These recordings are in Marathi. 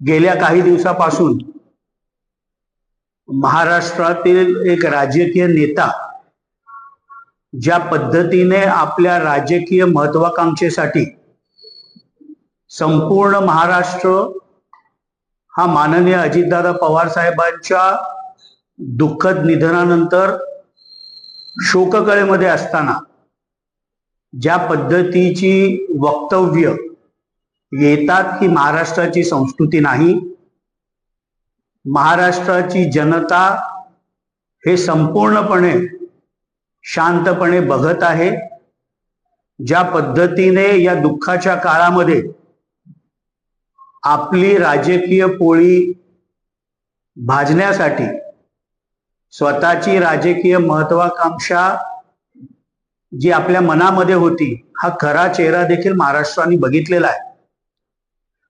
गेल्या काही दिवसापासून महाराष्ट्रातील एक राजकीय नेता ज्या पद्धतीने आपल्या राजकीय महत्वाकांक्षेसाठी संपूर्ण महाराष्ट्र हा माननीय अजितदादा पवार साहेबांच्या दुःखद निधनानंतर शोककळेमध्ये असताना ज्या पद्धतीची वक्तव्य येतात ही महाराष्ट्राची संस्कृती नाही? महाराष्ट्राची जनता हे संपूर्णपणे शांतपणे बघत आहे. ज्या पद्धतीने या दुःखाच्या काळामध्ये आपली राजकीय पोळी भाजण्यासाठी स्वतःची राजकीय महत्वाकांक्षा जी आपल्या मनामध्ये होती हा खरा चेहरा देखील महाराष्ट्राने बघितलेला आहे.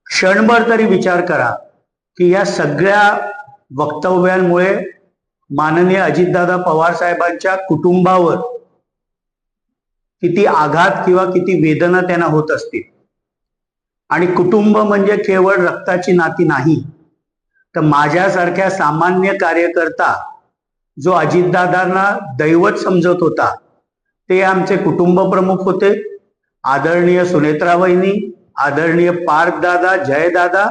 क्षणभर तरी विचार करा की या सगळ्या वक्तव्यांमुळे माननीय अजितदादा पवार साहेबांच्या कुटुंबावर किती आघात किंवा किती वेदना त्यांना होत असतील. आणि कुटुंब म्हणजे केवळ रक्ताची नाती नाही तर माझ्यासारख्या सामान्य कार्यकर्ता जो अजितदादांना दैवत समजत होता ते आमचे कुटुंब प्रमुख होते आदरणीय सुनेत्रा आदरणीय पार्कदादा जयदादा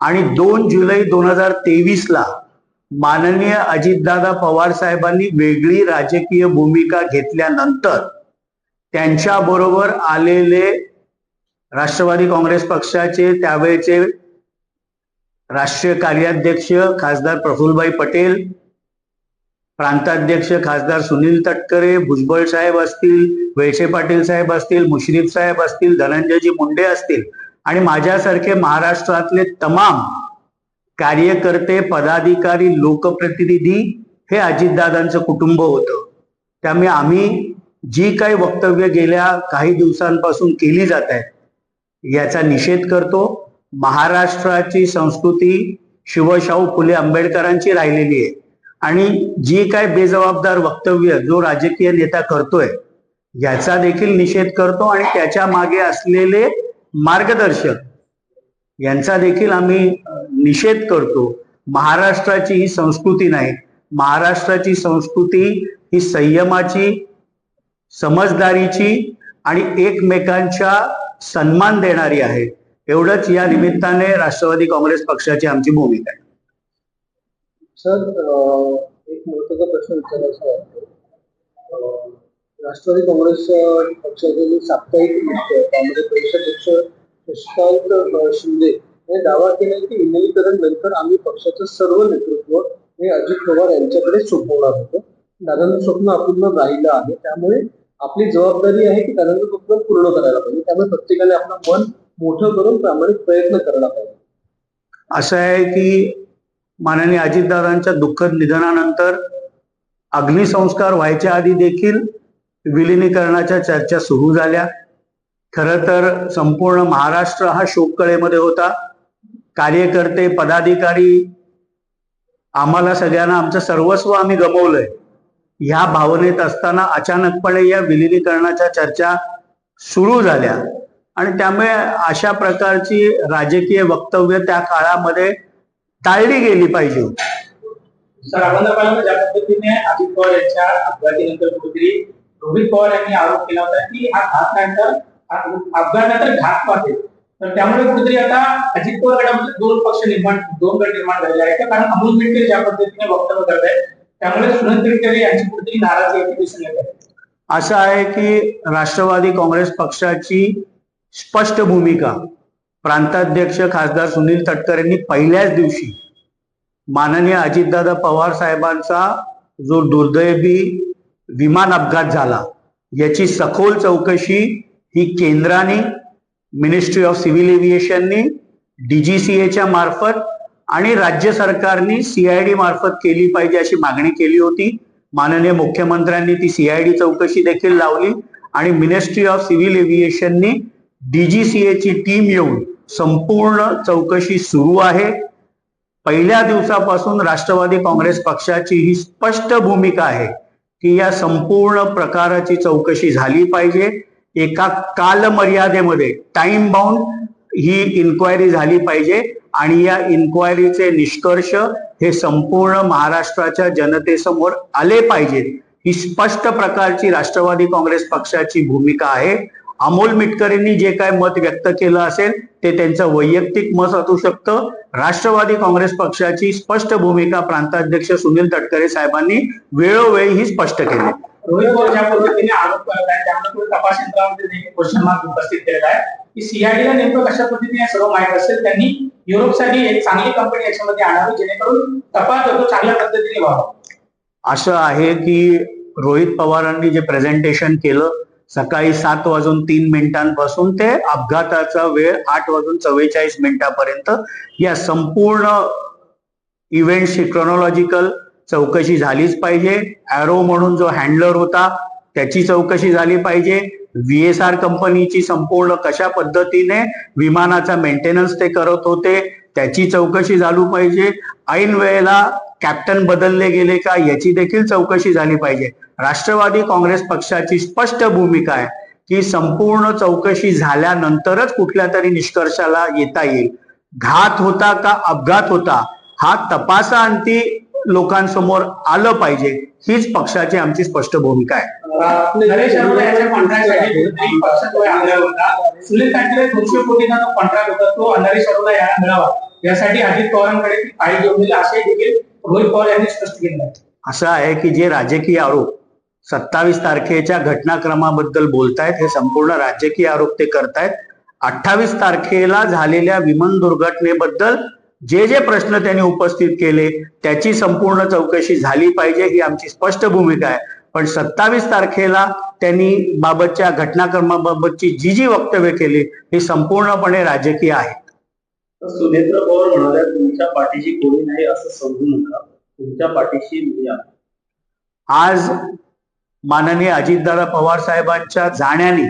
आणि दोन जुलै दोन हजार तेवीस ला माननीय अजितदादा पवार साहेबांनी वेगळी राजकीय भूमिका घेतल्यानंतर त्यांच्या बरोबर आलेले राष्ट्रवादी काँग्रेस पक्षाचे त्यावेळेचे राष्ट्रीय कार्याध्यक्ष खासदार प्रफुल्लभाई पटेल प्रांताध्यक्ष खासदार सुनील तटकरे भुजबळ साहेब असतील वैसे पाटील साहेब असतील मुश्रीफ साहेब असतील धनंजयजी मुंडे असतील आणि माझ्यासारखे महाराष्ट्रातले तमाम कार्यकर्ते पदाधिकारी लोकप्रतिनिधी हे अजितदादांचं कुटुंब होतं. त्यामुळे आम्ही जी काही वक्तव्य गेल्या काही दिवसांपासून केली जात आहेत याचा निषेध करतो. महाराष्ट्राची संस्कृती शिवशाहू फुले आंबेडकरांची राहिलेली आहे. आणि जी काय बेजबाबदार वक्तव्य जो राजकीय नेता करतोय याचा देखील निषेध करतो आणि त्याच्यामागे असलेले मार्गदर्शक यांचा देखील आम्ही निषेध करतो. महाराष्ट्राची ही संस्कृती नाही. महाराष्ट्राची संस्कृती ही संयमाची समजदारीची आणि एकमेकांच्या सन्मान देणारी आहे. एवढंच या निमित्ताने राष्ट्रवादी काँग्रेस पक्षाची आमची भूमिका आहे. सर एक महत्त्वाचा प्रश्न विचारायचा वाटतो राष्ट्रवादी काँग्रेस पक्षाचे जे साप्ताहिक मुख्य त्यामध्ये प्रदेशाध्यक्ष शशिकांत शिंदे यांनी दावा केला की विलिनीकरण नंतर आम्ही पक्षाचं सर्व नेतृत्व हे अजित पवार यांच्याकडे सोपवणार होतं. दादांचं स्वप्न अपूर्ण राहिलं आहे. त्यामुळे आपली जबाबदारी आहे की दादांचं स्वप्न पूर्ण करायला पाहिजे. त्यामुळे प्रत्येकाने आपलं मन मोठं करून प्रामाणिक प्रयत्न करायला पाहिजे. असं आहे की माननीय अजितदादांच्या दुःखद निधनानंतर अग्निसंस्कार व्हायच्या आधी देखील विलिनीकरणाच्या चर्चा सुरू झाल्या. खरं तर संपूर्ण महाराष्ट्र हा शोककळेमध्ये होता. कार्यकर्ते पदाधिकारी आम्हाला सगळ्यांना आमचं सर्वस्व आम्ही गमवलंय. ह्या भावनेत असताना अचानकपणे या विलिनीकरणाच्या चर्चा सुरू झाल्या. आणि त्यामुळे अशा प्रकारची राजकीय वक्तव्य त्या काळामध्ये टाळली गेली पाहिजे. सर आपण ज्या पद्धतीने अजित पवार यांच्या अपघातानंतर कुठेतरी रोहित पवार यांनी आरोप केला होता की हा घात नंतर अपघातानंतर घात वाटेल. तर त्यामुळे कुठेतरी आता अजित पवार गटामध्ये दोन पक्ष निर्माण दोन गट निर्माण झालेले आहेत. कारण अमोल मिटकरी ज्या पद्धतीने वक्तव्य करत आहेत त्यामुळे सुनील तटकरे यांची कुठेतरी नाराजी दिसून येत आहे. असं आहे की राष्ट्रवादी काँग्रेस पक्षाची स्पष्ट भूमिका प्रांताध्यक्ष खासदार सुनील तटकर यांनी पहिल्याच दिवशी माननीय अजितदादा पवार साहेबांचा जो दुर्दैवी विमान अपघात झाला याची सखोल चौकशी ही केंद्राने मिनिस्ट्री ऑफ सिव्हिल एव्हिएशननी डीजीसीएच्या मार्फत आणि राज्य सरकारने सीआयडी मार्फत केली पाहिजे अशी मागणी केली होती. माननीय मुख्यमंत्र्यांनी ती सीआयडी चौकशी देखील लावली आणि मिनिस्ट्री ऑफ सिव्हिल एव्हिएशननी डीजीसीएची टीम येऊन संपूर्ण चौकशी सुरू आहे. पहिल्या दिवसापासून राष्ट्रवादी काँग्रेस पक्षाची ही स्पष्ट भूमिका आहे की या संपूर्ण प्रकाराची चौकशी झाली पाहिजे. एका कालमर्यादेमध्ये टाइम बाउंड ही इन्क्वायरी झाली पाहिजे आणि या इन्क्वायरीचे निष्कर्ष हे संपूर्ण महाराष्ट्राच्या जनतेसमोर आले पाहिजेत. ही स्पष्ट प्रकारची राष्ट्रवादी काँग्रेस पक्षाची भूमिका आहे. अमोल मिटकरींनी जे काय मत व्यक्त केलं असेल ते त्यांचं वैयक्तिक मत असू शकतं. राष्ट्रवादी काँग्रेस पक्षाची स्पष्ट भूमिका प्रांताध्यक्ष सुनील तटकरे साहेबांनी वेळोवेळी ही स्पष्ट केली. रोहित पवार ज्या पद्धतीने आरोप करत आहे त्यामुळे तपास यंत्रामध्ये क्वेश्चन मार्क उपस्थित केलेला आहे. की सीआयडीला नेमकं कशा पद्धतीने सर्व माहीत असेल त्यांनी युरोपसाठी एक चांगली कंपनी याच्यामध्ये आणावी जेणेकरून तपास चांगल्या पद्धतीने व्हावा. असं आहे की रोहित पवारांनी जे प्रेझेंटेशन केलं सकाळी सात वाजून तीन मिनिटांपासून ते अपघाताचा वेळ आठ वाजून चव्वेचाळीस मिनिटापर्यंत या संपूर्ण इव्हेंटची क्रोनॉलॉजिकल चौकशी झालीच पाहिजे. अॅरो म्हणून जो हँडलर होता त्याची चौकशी झाली पाहिजे. व्हीएसआर कंपनीची संपूर्ण कशा पद्धतीने विमानाचा मेंटेनन्स ते करत होते त्याची चौकशी झाली पाहिजे. ऐन वेळेला कॅप्टन बदलले गेले का याची देखील चौकशी झाली पाहिजे. राष्ट्रवादी काँग्रेस पक्षाची स्पष्ट भूमिका आहे की संपूर्ण चौकशी झाल्यानंतरच कुठल्या तरी निष्कर्षाला येता येईल. घात होता का अपघात होता हा तपासाअंती लोकांसमोर आलं पाहिजे हीच पक्षाची आमची स्पष्ट भूमिका आहे. यासाठी अजित पवारांकडे दिली असे देखील रोहित पवार यांनी स्पष्ट केलं आहे असं आहे की जे राजकीय आरोप सत्तावीस तारखेच्या घटनाक्रमाबद्दल बोलतायत हे संपूर्ण राजकीय आरोप ते करतायत. अठ्ठावीस तारखेला झालेल्या विमान दुर्घटनेबद्दल जे जे प्रश्न त्यांनी उपस्थित केले त्याची संपूर्ण चौकशी झाली पाहिजे ही आमची स्पष्ट भूमिका आहे. पण सत्तावीस तारखेला त्यांनी बाबतच्या घटनाक्रमाबाबतची जी जी वक्तव्य केली ही संपूर्णपणे राजकीय आहे. तर सुनेत्र पवार म्हणाल्या तुमच्या पाठीशी कोणी नाही असं समजू नका. तुमच्या पाठीशी मी आज माननीय अजितदादा पवार साहेबांच्या जाण्याने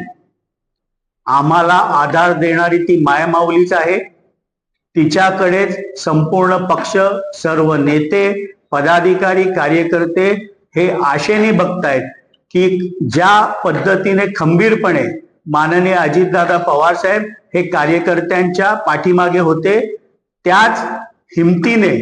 आम्हाला आधार देणारी ती मायमाऊलीच आहे. तिच्याकडेच संपूर्ण पक्ष सर्व नेते पदाधिकारी कार्यकर्ते हे आशेने बघतायत की ज्या पद्धतीने खंबीरपणे माननीय अजितदादा पवार साहेब हे कार्यकर्त्यांच्या पाठीमागे होते. त्याच हिमतीने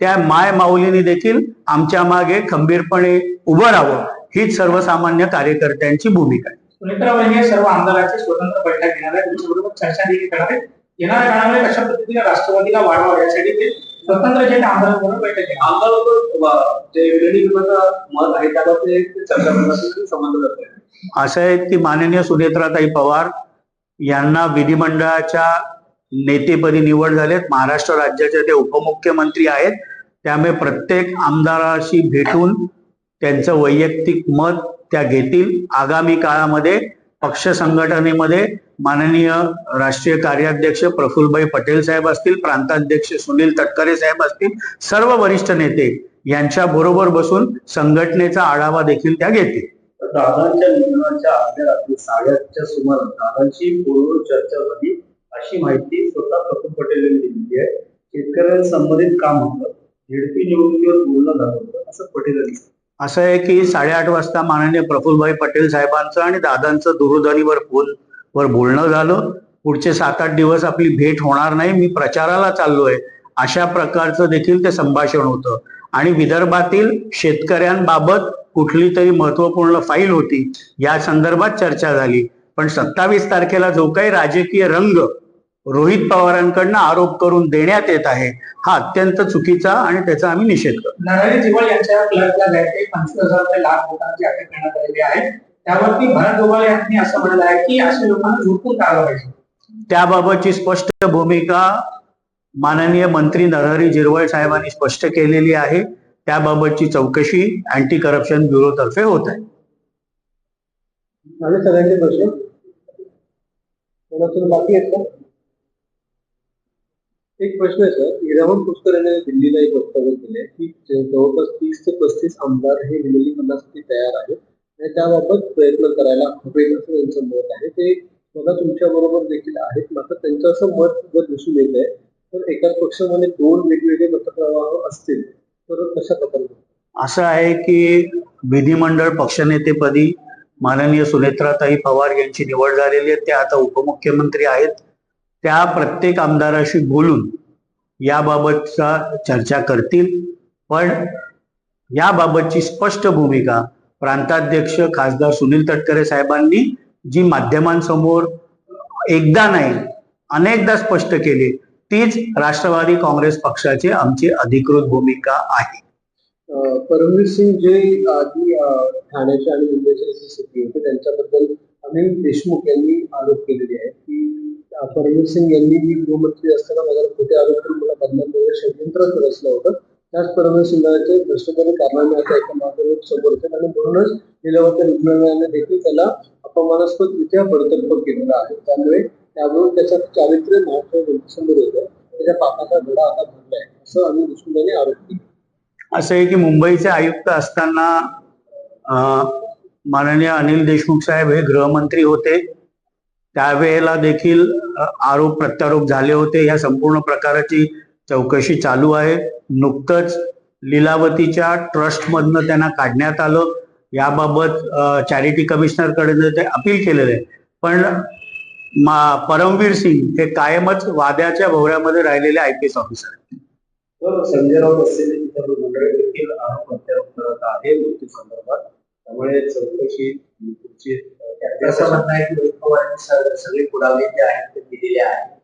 त्या माय माऊलीने देखील आमच्या मागे खंबीरपणे उभं राहावं हीच सर्वसामान्य कार्यकर्त्यांची भूमिका आहे. सुनेत्रा वहिनी सर्व आमदारांची स्वतंत्र बैठक घेणार आहे तुमच्याबरोबर चर्चा देखील करणार आहे येणाऱ्या काळामध्ये कशा पद्धतीने राष्ट्रवादीला वाढवा यासाठी ते स्वतंत्र जे आमदारांबरोबर बैठक घेणार. आमदार जे विरोधी विभागाचं मत आहे त्याबाबत ते चर्चा करण्यासाठी संबंध जात आहे असं आहे की माननीय सुनेत्राताई पवार यांना विधिमंडळाच्या नेतेपदी निवड झालेत. महाराष्ट्र राज्याचे ते उपमुख्यमंत्री आहेत. त्यामुळे प्रत्येक आमदाराशी भेटून त्यांचं वैयक्तिक मत त्या घेतील. आगामी काळामध्ये पक्ष संघटनेमध्ये माननीय राष्ट्रीय कार्याध्यक्ष प्रफुल्लभाई पटेल साहेब असतील प्रांताध्यक्ष सुनील तटकरे साहेब असतील सर्व वरिष्ठ नेते यांच्या बरोबर बसून संघटनेचा आढावा देखील त्या घेतील. तर दादांच्या निधनाच्या आदल्या रात्री साडेआठच्या सुमारास दादांची पूर्व चर्चा झाली अशी माहिती स्वतः प्रफुल पटेल यांनी दिलेली आहे. शेतकऱ्यांसंबंधित काम होतं. झेडपी निवडणुकीवर बोलणं झालं होतं असं पटेल यांनी सांगितलं. असं आहे की साडेआठ वाजता माननीय प्रफुल्लभाई पटेल साहेबांचं आणि दादांचं दूरध्वनीवर फोन वर बोलणं झालं. पुढचे सात आठ दिवस आपली भेट होणार नाही. मी प्रचाराला चाललोय. अशा प्रकारचं देखील ते संभाषण होतं. आणि विदर्भातील शेतकऱ्यांबाबत कुठली तरी महत्त्वपूर्ण फाईल होती. या संदर्भात चर्चा झाली. पण सत्तावीस तारखेला जो काही राजकीय रंग रोहित पवारांकडनं आरोप करून देण्यात येत आहे हा अत्यंत चुकीचा आणि त्याचा आम्ही निषेध करतो. नरहरी जिवळ यांच्या क्लर्कला जायचे पंचवीस हजार रुपये लाख लोकांची अटक करण्यात आलेली आहे त्यावरती भरत गोगाल यांनी असं म्हटलं आहे की अशा लोकांना झोपून काढलं पाहिजे त्याबाबतची स्पष्ट भूमिका माननीय मंत्री नरहरी जिरवळ साहेबांनी स्पष्ट केलेली आहे. त्याबाबतची चौकशी अँटी करप्शन ब्युरो तर्फे होत आहे. आणि सगळ्यांचे प्रश्न. बाकी आहेत का? एक प्रश्न आहे सर. इरावण पुष्कर यांनी दिल्लीला एक वक्तव्य केले की जवळपास तीस ते पस्तीस आमदार हे दिल्ली करण्यासाठी तयार आहेत आणि त्याबाबत प्रयत्न करायला हवे असं त्यांचं मत आहे. ते मला तुमच्या बरोबर देखील आहेत. मात्र त्यांचं असं मत जर दिसून येत आहे. तर एकाच पक्षामध्ये दोन वेगवेगळे मतप्रवाह असतील तर कशा प्रकारे? असं आहे की विधिमंडळ पक्षनेतेपदी माननीय सुनेत्राताई पवार यांची निवड झालेली आहे. त्या आता उपमुख्यमंत्री आहेत. त्या प्रत्येक आमदाराशी बोलून याबाबतचा चर्चा करतील. पण याबाबतची स्पष्ट भूमिका प्रांताध्यक्ष खासदार सुनील तटकरे साहेबांनी जी माध्यमांसमोर एकदा नाही अनेकदा स्पष्ट केली तीच राष्ट्रवादी काँग्रेस पक्षाची आमची अधिकृत भूमिका आहे. परमवीर सिंग जे आधी ठाण्याचे आणि मुंबईचे त्यांच्याबद्दल अनिल देशमुख यांनी आरोप केलेले आहेत की अं, परमवीर सिंग यांनी गृहमंत्री असताना माझ्यावर खोटे आरोप करून मला बदनाम षडयंत्र रचलं होतं. त्याच परमवीर सिंगाचे भ्रष्टाचारी कारणामे आता एका समोर होते आणि म्हणूनच लीलावती रुग्णालयाने देखील त्याला अपमानास्पदरित्या बडतर्फ केलेला आहे. त्यामुळे त्यावरून त्याचं चारित्र्य महत्त्व समोर येतं. त्याच्या पापाचा घडा आता भरलाय. असं अनिल देशमुख आरोप केला. असं आहे की मुंबईचे आयुक्त असताना माननीय अनिल देशमुख साहेब हे गृहमंत्री होते. त्यावेळेला देखील आरोप प्रत्यारोप झाले होते. या संपूर्ण प्रकाराची चौकशी चालू आहे. नुकतंच लीलावतीच्या ट्रस्टमधनं त्यांना काढण्यात आलं. याबाबत चॅरिटी कमिशनरकडे ते अपील केलेलं आहे. पण मा परमवीर सिंग हे कायमच वाद्याच्या भोवऱ्यामध्ये राहिलेले I P S officer Sanjay Raut असलेले इतर मंडळी देखील आरोप प्रत्यारोप करत आहे मृत्यू संदर्भात. त्यामुळे चौकशी असं आहे पवारांनी सगळे पुरावे जे आहेत ते दिलेले आहेत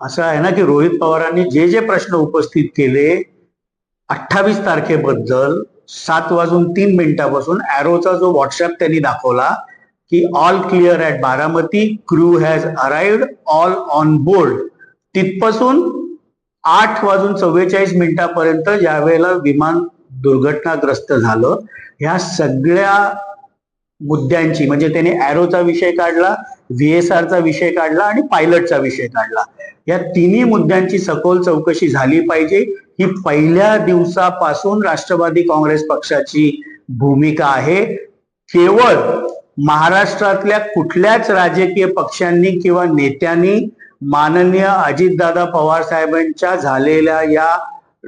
असं आहे ना की रोहित पवारांनी जे जे प्रश्न उपस्थित केले अठ्ठावीस तारखेबद्दल सात वाजून तीन मिनिटापासून अॅरोचा जो व्हॉट्सअप त्यांनी दाखवला की all clear at Baramati crew has arrived all on board तिथपासून आठ वाजून चव्वेचाळीस मिनिटापर्यंत ज्यावेळेला विमान दुर्घटनाग्रस्त झालं ह्या सगळ्या मुद्द्यांची. म्हणजे त्याने अॅरोचा विषय काढला व्हीएसआरचा विषय काढला आणि पायलटचा विषय काढला. या तिन्ही मुद्द्यांची सखोल चौकशी झाली पाहिजे. ही पहिल्या दिवसापासून राष्ट्रवादी काँग्रेस पक्षाची भूमिका आहे. केवळ महाराष्ट्रातल्या कुठल्याच राजकीय पक्षांनी किंवा नेत्यांनी माननीय अजितदादा पवार साहेबांच्या झालेल्या या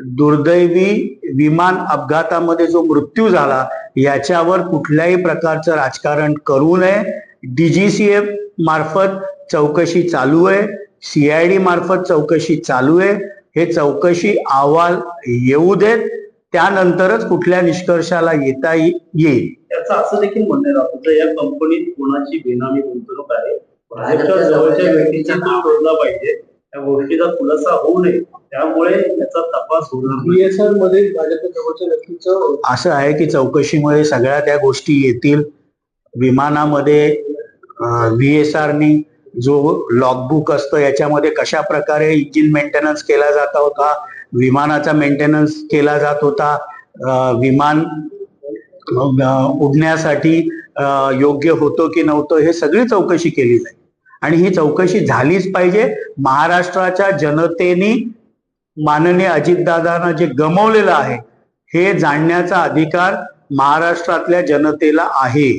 दुर्दैवी विमान अपघातामध्ये जो मृत्यू झाला याच्यावर कुठल्याही प्रकारचं राजकारण करू नये. डीजीसीएफ मार्फत चौकशी चालू आहे. सीआयडी मार्फत चौकशी चालू आहे. हे चौकशी अहवाल येऊ देत त्यानंतरच कुठल्या निष्कर्षाला येता ये- येईल. त्याचं असं देखील म्हणणं राहतं तर या कंपनीत कोणाची बेनामी गुंतवणूक आहे? भाजपच्या जवळच्या व्यक्तीचा नाव. पाहिजे. त्या गोष्टीचा खुलासा होऊ नये त्यामुळे याचा तपास होणार मध्ये भाजपच्या असं आहे की चौकशीमुळे सगळ्या त्या गोष्टी येतील. विमानामध्ये व्ही एस आरनी जो लॉगबुक असतं याच्यामध्ये कशा प्रकारे इंजिन मेंटेनन्स केला जात होता विमानाचा मेंटेनन्स केला जात होता विमान उडण्यासाठी योग्य होतो की नव्हतं हे सगळी चौकशी केली जाईल. आणि ही चौकशी झालीच पाहिजे. महाराष्ट्राच्या जनतेने माननीय अजितदादांना जे गमवलेलं आहे हे जाणण्याचा अधिकार महाराष्ट्रातल्या जनतेला आहे.